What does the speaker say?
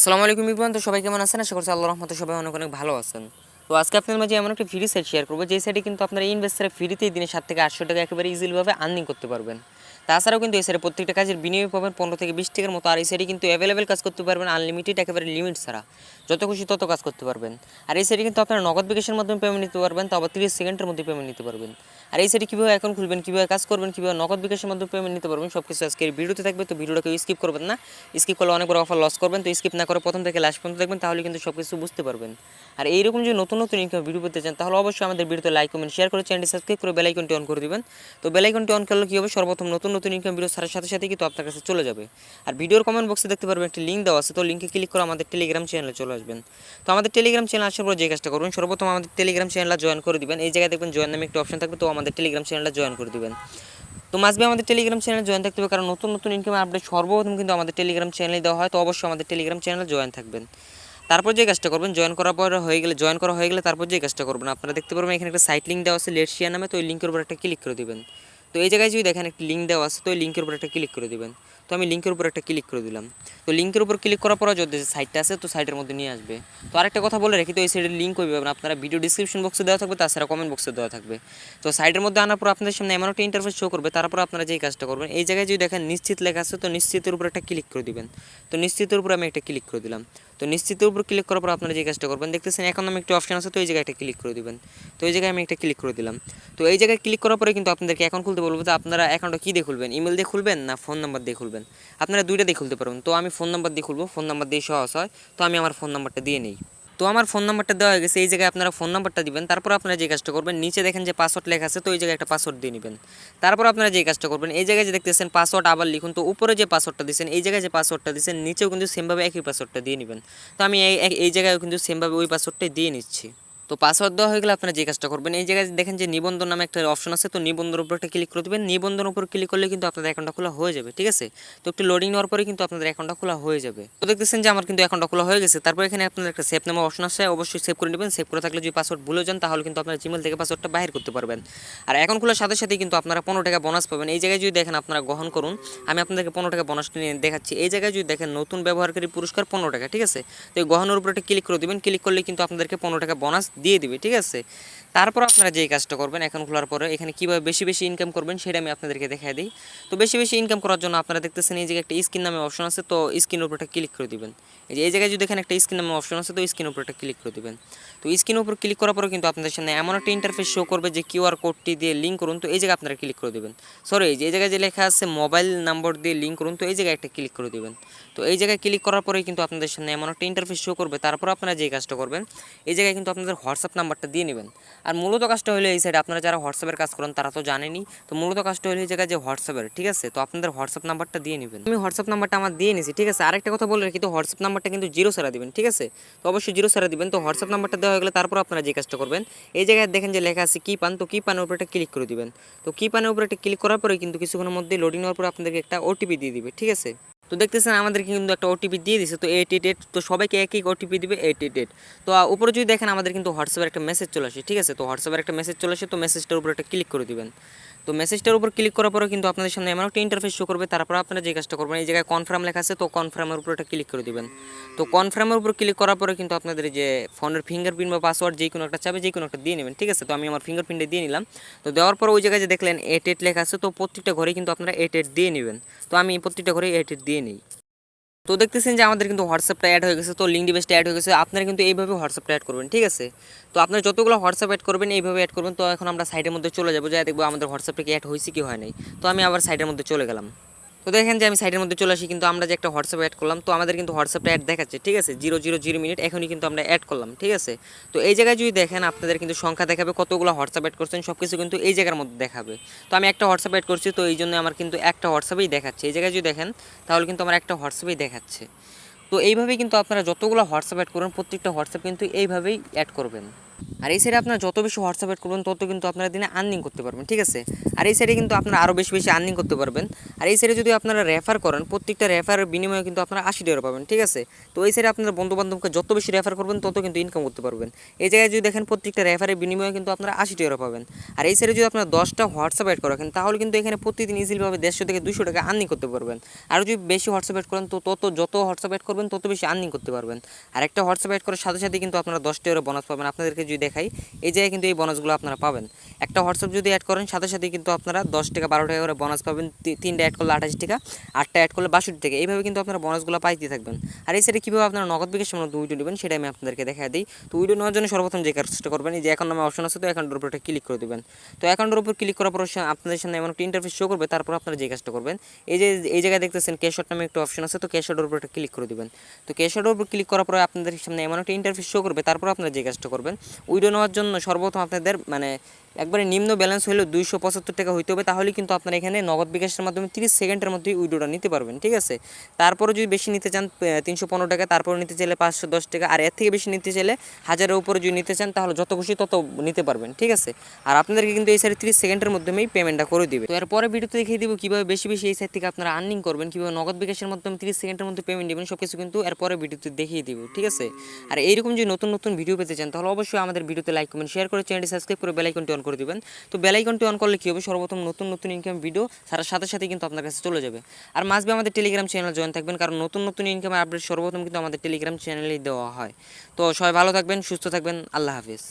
আসসালামু আলাইকুম ইবরান তো সবাই কেমন আছেন? আশা করছি আল্লাহ রহমতে সবাই অনেক অনেক ভালো আছেন। তো আজকে আপনার মাঝে এমন একটা ফ্রি সাইট শেয়ার করব, যে সাইটে কিন্তু আপনারা ইনভেস্টারে ফ্রিতেই দিনে সাত থেকে আটশো টাকা একেবারে ইজিলিভাবে আর্নিং করতে পারবেন। তাছাড়াও কিন্তু এই সাইডে প্রত্যেকটা কাজের বিনিয়োগ পাবেন পনেরো থেকে বিশ টাকার মতো। আর এই সাইডে কিন্তু অ্যাভেলেবেল কাজ করতে পারবেন আনলিমিটেড একেবারে লিমিট ছাড়া। যত খুশি তত কাজ করতে পারবেন। আর এই সাইডে কিন্তু আপনারা নগদ বিকাশের মাধ্যমে পেমেন্ট নিতে পারবেন, তো আবার তিরিশ সেকেন্ডের মধ্যে পেমেন্ট নিতে পারবেন। আর এই সাইডে কীভাবে অ্যাকাউন্ট খুলবেন, কীভাবে কাজ করবেন, কীভাবে নগদ বিকাশের মাধ্যমে পেমেন্ট নিতে পারবেন সব কিছু আজকে ভিডিওতে থাকবে। তো ভিডিওটাকে স্কিপ করবেন না। স্কিপ করলে অনেক বড় অফার লস করবেন। তো স্কিপ না করে প্রথম থেকে লাস্ট পর্যন্ত দেখবেন, তাহলে কিন্তু সব কিছু বুঝতে পারবেন। আর এইরকম যে নতুন নতুন ইনকাম ভিডিও পেতে চান, তাহলে অবশ্যই আমাদের ভিডিওতে লাইক কমেন্ট শেয়ার করে চ্যানেলটি সাবস্ক্রাইব করে বেলাইকনটি অন করে দিবেন। তো বেলাইকনটি অন করলে কী হবে? সর্বপ্রথম নতুন নতুন নতুন ইনকাম ভিডিও ছাড়ার সাথে সাথে কিন্তু আপনার কাছে চলে যাবে। আর ভিডিওর কমেন্ট বক্সে দেখতে পারবেন একটি লিঙ্ক দেওয়া আছে, তো লিঙ্কে ক্লিক করে আমাদের টেলিগ্রাম চ্যানেলে চলে আসবেন। তো আমাদের টেলিগ্রাম চ্যানেল আসার পর যে কাজটা করবেন, সর্বপ্রথম আমাদের টেলিগ্রাম চ্যানেলটা জয়েন করে দিবেন। এই জায়গায় দেখবেন জয়েন নামে একটা অপশন থাকবে, তো আমাদের টেলিগ্রাম চ্যানেলটা জয়েন করে দিবেন। তো মাসবে আমাদের টেলিগ্রাম চ্যানেল জয়েন থাকতে হবে, কারণ নতুন নতুন ইনকাম আপডেট সর্বপ্রথম কিন্তু আমাদের টেলিগ্রাম চ্যানেলে দেওয়া হয়, তো অবশ্যই আমাদের টেলিগ্রাম চ্যানেলে জয়েন থাকবেন। তারপর যে কাজটা করবেন জয়েন করার পর হয়ে গেলে জয়েন করা হয়ে গেলে তারপর যে কাজটা করবেন, আপনারা দেখতে পারবেন এখানে একটা সাইট লিঙ্ক দেওয়া আছে লেট শেয়ার নামে, তো ওই লিঙ্কের উপর একটা ক্লিক করে দিবেন। তো এই জায়গায় যদি দেখেন একটা লিঙ্ক দেওয়া আছে, তো ওই লিঙ্কের উপর একটা ক্লিক করে দিবেন। তো আমি লিঙ্কের উপর একটা ক্লিক করে দিলাম। তো লিঙ্কের উপর ক্লিক করার পর যদি সাইটটা আছে, তো সাইটের মধ্যে নিয়ে আসবে। তো আরেকটা কথা বলে রাখি, তো এই সাইডের লিঙ্ক পাবেন আপনারা ভিডিও ডিসক্রিপশন বক্সে দেওয়া থাকবে, তাছাড়া কমেন্ট বক্সে দেওয়া থাকবে। তো সাইটের মধ্যে আনার পর আপনাদের সামনে এমন একটা ইন্টারফেস শো করবে, তারপর আপনারা যেই কাজটা করবেন, এই জায়গায় যদি দেখেন নিশ্চিত লেখা আছে, তো নিশ্চিতের উপর একটা ক্লিক করে দিবেন। তো নিশ্চিতের উপর আমি একটা ক্লিক করে দিলাম। তো নিশ্চিতের উপর ক্লিক করার পর আপনারা যে কাজটা করবেন, দেখতেছেন এখন আমি একটা অপশন আছে, তো এই জায়গায় একটা ক্লিক করে দেবেন। তো এই জায়গায় আমি একটা ক্লিক করে দিলাম। তো এই জায়গায় ক্লিক করার পরে কিন্তু আপনাদেরকে অ্যাকাউন্ট খুলতে বলব যে আপনারা অ্যাকাউন্টটা কী দিয়ে খুলবেন? ইমেল দিয়ে খুলবেন না ফোন নাম্বার দিয়ে খুলবেন? আপনারা দুইটা দিয়ে খুলতে পারবেন। তো আমি ফোন নাম্বার দিয়ে খুলবো। ফোন নাম্বার দিয়ে সহজ হয়। তো আমি আমার ফোন নাম্বারটা দিয়ে নিই। তো আমার ফোন নাম্বারটা দেওয়া হয়ে গেছে, এই জায়গায় আপনারা ফোন নাম্বারটা দিবেন, তারপর আপনারা যে কাজটা করবেন, নিচে দেখেন যে পাসওয়ার্ড লেখা আছে, তো এই জায়গায় একটা পাসওয়ার্ড দিয়ে নেবেন। তারপর আপনারা যে কাজটা করবেন, এই জায়গায় যে দেখতেছেন পাসওয়ার্ড আবার লিখুন, তো উপরে যে পাসওয়ার্ডটা দিচ্ছেন এই জায়গায় যে পাসওয়ার্ডটা দিচ্ছেন নিচেও কিন্তু সেমভাবে একই পাসওয়ার্ডটা দিয়ে নেবেন। তো আমি এই জায়গায় কিন্তু সেমভাবে ওই পাসওয়ার্ডটাই দিয়ে নিচ্ছি। তো পাসওয়ার্ড দেওয়া হয়ে গেলে আপনারা যে কাজটা করবেন, এই জায়গায় দেখেন যে নিবন্ধন নামে একটা অপশন আছে, তো নিবন্ধনের উপর একটা ক্লিক করে দেবেন। নিবন্ধন উপর ক্লিক করলে কিন্তু আপনাদের অ্যাকাউন্টটা খোলা হয়ে যাবে, ঠিক আছে? তো একটু লোডিং নেওয়ার পরে কিন্তু আপনাদের অ্যাকাউন্টটা খোলা হয়ে যাবে। তো দেখতেছেন যে আমার কিন্তু অ্যাকাউন্টটা খোলা হয়ে গেছে। তারপর এখানে আপনাদের একটা সেভ নামে অপশন আছে, অবশ্যই সেভ করে নেবেন। সেভ করে থাকলে যদি পাসওয়ার্ড ভুলে যান, তাহলে কিন্তু আপনার জিমেল থেকে পাসওয়ার্ডটা বাইর করতে পারবেন। আর অ্যাকাউন্ট খোলার সাথে সাথে কিন্তু আপনারা পনেরো টাকা বোনাস পাবেন। এই জায়গায় যদি দেখেন আপনারা গ্রহণ করুন, আমি আপনাদেরকে পনেরো টাকা বোনাস নিয়ে দেখাচ্ছি। এই জায়গায় যদি দেখেন নতুন ব্যবহারকারী পুরস্কার পনেরো টাকা, ঠিক আছে? তো এই গ্রহণের উপর একটা ক্লিক করে দেবেন। ক্লিক করলে কিন্তু আপনাদেরকে পনেরো টাকা বোনাস দিয়ে দিবে ঠিক আছে? তারপর আপনারা যেই কাজটা করবেন এখন খোলার পরে এখানে কীভাবে বেশি বেশি ইনকাম করবেন সেটা আমি আপনাদেরকে দেখাই দিই। তো বেশি বেশি ইনকাম করার জন্য আপনারা দেখতেছেন এই জায়গায় একটা স্ক্রিন নামে অপশন আছে, তো স্ক্রিনের উপর একটা ক্লিক করে দিবেন। এই যে এই জায়গায় যদি এখানে একটা স্ক্রিন নামে অপশন আছে, তো স্ক্রিনের উপর একটা ক্লিক করে দিবেন। তো স্ক্রিন উপর ক্লিক করার পরে কিন্তু আপনাদের সামনে এমন একটা ইন্টারফেস শো করবে যে কিউআর কোডটি দিয়ে লিঙ্ক করুন, তো এই জায়গায় আপনারা ক্লিক করে দেবেন। সরি এই যে এই জায়গায় যে লেখা আছে মোবাইল নাম্বার দিয়ে লিঙ্ক করুন, তো এই জায়গায় একটা ক্লিক করে দেবেন। তো এই জায়গায় ক্লিক করার পরেই কিন্তু আপনাদের সামনে এমন একটা ইন্টারফেস শো করবে। তারপর আপনারা যে কাজটা করবেন, এই জায়গায় কিন্তু আপনাদের হোয়াটসঅ্যাপ নাম্বারটা দিয়ে নেবেন। আর মূলত কাজটা হলো এই সাইডে আপনারা যারা হোয়াটসঅ্যাপের কাজ করেন, তারা তো জানেনই। তো মূলত কাজটা হলো এই জায়গায় যে হোয়াটসঅ্যাপের ঠিক আছে? তো আপনাদের হোয়াটসঅ্যাপ নাম্বারটা দিয়ে নেবেন। আমি হোয়াটসঅ্যাপ নাম্বারটা আমার দিয়ে নিয়েছি ঠিক আছে? আরেকটা কথা বলে রাখি, তো হোয়াটসঅ্যাপ নাম্বারটা কিন্তু জিরো সারা দিবেন, ঠিক আছে? তো অবশ্যই জিরো সারা দিবেন। তো হোয়াটসঅ্যাপ নাম্বারটা দেওয়া হয়ে গেলে তারপর আপনারা যে কাজটা করবেন, এই জায়গায় দেখেন যে লেখা আছে কি পান তো কি পানের উপরে একটা ক্লিক করে দিবেন। তো কি পানের উপরে একটা ক্লিক করার পরে কিন্তু কিছুক্ষণের মধ্যে লোডিং হওয়ার পরে আপনাদেরকে একটা ওটিপি দিয়ে দিবে, ঠিক আছে? তো দেখতেছেন আমাদের কিন্তু একটা ওটিপি দিয়ে দিছে। তো এইট এইট তো সবাইকে একই ওটিপি দিবে এইট এইট এইট তো উপরে যদি দেখেন আমাদের কিন্তু হোয়াটসঅ্যাপের একটা মেসেজ চলে আসে, ঠিক আছে? তো হোয়াটসঅ্যাপের একটা মেসেজ চলে আসে, তো মেসেজটার উপরে একটা ক্লিক করে দিবেন। তো মেসেজটার উপর ক্লিক করার পরে কিন্তু আপনাদের সামনে এমন একটা ইন্টারফেস শো করবে তারপর আপনারা যে কাজটা করবেন, এই জায়গায় কনফার্ম লেখা আছে, তো কনফার্মের উপর একটা ক্লিক করে দেবেন। তো কনফার্মের উপর ক্লিক করার পরে কিন্তু আপনাদের যে ফোনের ফিঙ্গারপ্রিন্ট বা পাসওয়ার্ড যে কোনো একটা চাবে, যে কোনো একটা দিয়ে নেবেন, ঠিক আছে? তো আমি আমার ফিঙ্গারপ্রিন্টে দিয়ে নিলাম। তো দেওয়ার পর ওই জায়গায় যে দেখলেন এট এট লেখা আছে, তো প্রত্যেকটা ঘরে কিন্তু আপনারা এট এট দিয়ে নেবেন। তো আমি প্রত্যেকটা ঘরে এট এট দিয়ে নিই। তো দেখতেছেন যে আমাদের কিন্তু হোয়াটসঅ্যাপটা অ্যাড হয়ে গেছে, তো লিঙ্ক ডিভাইসটা অ্যাড হয়ে গেছে। আপনারা কিন্তু এইভাবে হোয়াটসঅ্যাপটা অ্যাড করবেন, ঠিক আছে? তো আপনারা যতগুলো হোয়াটসঅ্যাপ অ্যাড করবেন, এইভাবে অ্যাড করবেন। তো এখন আমরা সাইডের মধ্যে চলে যাব, যাই দেখব আমাদের হোয়াটসঅ্যাপটা কি অ্যাড হয়েছে কি হয় নাই। তো আমি আবার সাইডের মধ্যে চলে গেলাম। তো দেখেন যে আমি সাইডের মধ্যে চলে আসি, কিন্তু আমরা যে একটা হোয়াটসঅ্যাপ অ্যাড করলাম, তো আমাদের কিন্তু হোয়াটসঅ্যাপটা অ্যাড দেখাচ্ছে, ঠিক আছে? জিরো জিরো জিরো মিনিট এখনই কিন্তু আমরা অ্যাড করলাম, ঠিক আছে? তো এই জায়গায় যদি দেখেন, আপনাদের কিন্তু সংখ্যা দেখাবে, কতগুলো হোয়াটসঅ্যাপ অ্যাড করছেন সব কিছু কিন্তু এই জায়গার মধ্যে দেখাবে। তো আমি একটা হোয়াটসঅ্যাপ অ্যাড করছি, তো এই জন্য আমার কিন্তু একটা হোয়াটসঅ্যাপেই দেখাচ্ছে। এই জায়গায় যদি দেখেন, তাহলে কিন্তু আমার একটা হোয়াটসঅ্যাপেই দেখাচ্ছে। তো এইভাবেই কিন্তু আপনারা যতগুলো হোয়াটসঅ্যাপ অ্যাড করবেন, প্রত্যেকটা হোয়াটসঅ্যাপ কিন্তু এইভাবেই অ্যাড করবেন। আর এই সাইডে আপনারা যত বেশি হোয়াটসঅ্যাপ অ্যাড করবেন, তত কিন্তু আপনারা দিনে আর্নিং করতে পারবেন, ঠিক আছে? আর এই সাইডে কিন্তু আপনারা আরও বেশি বেশি আর্নিং করতে পারবেন। আর এই সাইডে যদি আপনারা রেফার করেন, প্রত্যেকটা রেফারের বিনিময়ে কিন্তু আপনারা আশি টাকা পাবেন, ঠিক আছে? তো এই সাইডে আপনারা বন্ধু বান্ধবকে যত বেশি রেফার করবেন, তত কিন্তু ইনকাম করতে পারবেন। এই জায়গায় যদি দেখেন, প্রত্যেকটা রেফারের বিনিময়ে কিন্তু আপনারা আশি টাকা পাবেন। আর এই সাইডে যদি আপনারা দশটা হোয়াটসঅ্যাপ অ্যাড করেন, তাহলে কিন্তু এখানে প্রতিদিন ইজিলিভাবে দেড়শো থেকে দুশো টাকা আর্নিং করতে পারবেন। আর যদি বেশি হোয়াটসঅ্যাপ অ্যাড করেন, তো তত যত হোয়াটসঅ্যাপ অ্যাড করবেন, তত বেশি আর্নিং করতে পারবেন। আর একটা হোয়াটসঅ্যাপ অ্যাড করার সাথে সাথে কিন্তু আপনারা দশটা এরও বোনাস পাবেন। আপনাদেরকে যদি দেখাই, এই জায়গায় কিন্তু এই বোনাসগুলো আপনারা পাবেন। একটা হোয়াটসঅ্যাপ যদি অ্যাড করেন, সাথে সাথে কিন্তু আপনারা দশ টাকা, বারো টাকা করে বোনাস পাবেন। তিনটা অ্যাড করলে আঠাশ টাকা, আটটা অ্যাড করলে বাষট্টি টাকা। এইভাবে কিন্তু আপনারা বোনাসগুলো পাইতে থাকবেন। আর এই সাইডে কীভাবে আপনারা নগদ বিকাশের মধ্যে উইডিও নেবেন, সেটা আমি আপনাদেরকে দেখা দিই। তো উইডিও নেওয়ার জন্য সর্বপ্রথম যে কাজটা করবেন, এই যে অ্যাকাউন্ট নামে অপশন আছে, তো অ্যাকাউন্টের উপর একটা ক্লিক করে দেবেন। তো অ্যাকাউন্টের উপর ক্লিক করার পর আপনাদের সামনে এমন একটা ইন্টারফেস শো করবে, তারপর আপনারা যে কাজটা করবেন, এই যে, এই জায়গায় দেখতেছেন ক্যাশট নামে একটা অপশন আছে, তো ক্যাশটের উপর একটা ক্লিক করে দেবেন। তো ক্যাশটের উপর ক্লিক করার পরে আপনাদের সামনে এমন একটা ইন্টারফেস শো করবে, তারপর আপনারা যে কাজটা করবেন উইডিও নেওয়ার জন্য সর্বপ্রথম আপনাদের মানে একবারে নিম্ন ব্যালেন্স হলেও দুইশো পঁচাত্তর টাকা হইতে হবে, তাহলে কিন্তু আপনারা এখানে নগদ বিকাশের মাধ্যমে তিরিশ সেকেন্ডের মধ্যেই উইডোটা নিতে পারবেন, ঠিক আছে? তারপরে যদি বেশি নিতে চান তিনশো পনেরো টাকা তারপরে নিতে চাইলে পাঁচশো দশ টাকা, আর এর থেকে বেশি নিতে চাইলে হাজারের উপরে যদি নিতে চান, তাহলে যত খুশি তত নিতে পারবেন, ঠিক আছে? আর আপনাদেরকে কিন্তু এই সাইডে তিরিশ সেকেন্ডের মাধ্যমেই পেমেন্টটা করে দিবে। তো এরপরে ভিডিওতে দেখিয়ে দিব কীভাবে বেশি বেশি এই সাইড থেকে আপনারা আর্নিং করবেন, কীভাবে নগদ বিকাশের মাধ্যমে তিরিশ সেকেন্ডের মধ্যে পেমেন্ট দেবেন সব কিছু কিন্তু এরপরে ভিডিওতে দেখিয়ে দিব, ঠিক আছে? আর এইরকম যদি নতুন নতুন ভিডিও পেতে চান, তাহলে অবশ্যই আমাদের ভিডিওতে লাইক কমেন্ট শেয়ার করে চ্যানেলটি সাবস্ক্রাইব করে বেলাইকনটি অন করে দেবেন। তো বেলাইকনটি অন করলে কী হবে? সর্বপ্রথম নতুন নতুন ইনকাম ভিডিও সারার সাথে সাথে কিন্তু আপনার কাছে চলে যাবে। আর মাসবে আমাদের টেলিগ্রাম চ্যানেল জয়েন থাকবেন, কারণ নতুন নতুন ইনকামের আপডেট সর্বপ্রথম কিন্তু আমাদের টেলিগ্রাম চ্যানেলেই দেওয়া হয়। তো সবাই ভালো থাকবেন, সুস্থ থাকবেন, আল্লাহ হাফিজ।